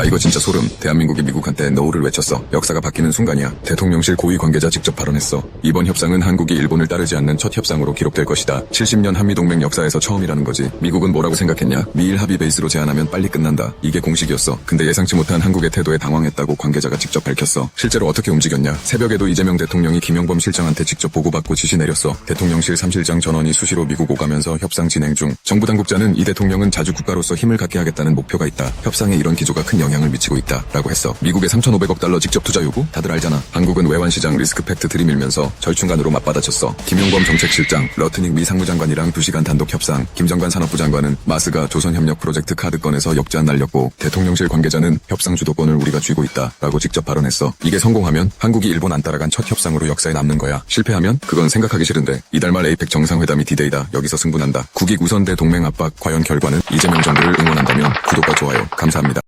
야 이거 진짜 소름. 대한민국이 미국한테 노를 외쳤어. 역사가 바뀌는 순간이야. 대통령실 고위 관계자 직접 발언했어. 이번 협상은 한국이 일본을 따르지 않는 첫 협상으로 기록될 것이다. 70년 한미동맹 역사에서 처음이라는 거지. 미국은 뭐라고 생각했냐? 미일 합의 베이스로 제안하면 빨리 끝난다. 이게 공식이었어. 근데 예상치 못한 한국의 태도에 당황했다고 관계자가 직접 밝혔어. 실제로 어떻게 움직였냐? 새벽에도 이재명 대통령이 김영범 실장한테 직접 보고받고 지시 내렸어. 대통령실 3실장 전원이 수시로 미국 오가면서 협상 진행 중. 정부 당국자는 이 대통령은 자주 국가로서 힘을 갖게 하겠다는 목표가 있다. 협상에 이런 기조가 큰 영향을 미치고 있다. 라고 했어. 미국의 3,500억 달러 직접 투자 요구? 다들 알잖아. 한국은 외환시장 리스크 팩트 들이밀면서 절충간으로 맞받아쳤어. 김용범 정책실장, 러트닉 미 상무장관이랑 2시간 단독 협상, 김정관 산업부 장관은 마스가 조선협력 프로젝트 카드 건에서 역제안 날렸고 대통령실 관계자는 협상 주도권을 우리가 쥐고 있다. 라고 직접 발언했어. 이게 성공하면 한국이 일본 안 따라간 첫 협상으로 역사에 남는 거야. 실패하면 그건 생각하기 싫은데 이달 말 에이펙 정상회담이 디데이다. 여기서 승부난다. 국익 우선대 동맹 압박 과연 결과는 이재명 정부를 응원한다면 구독과 좋아요 감사합니다.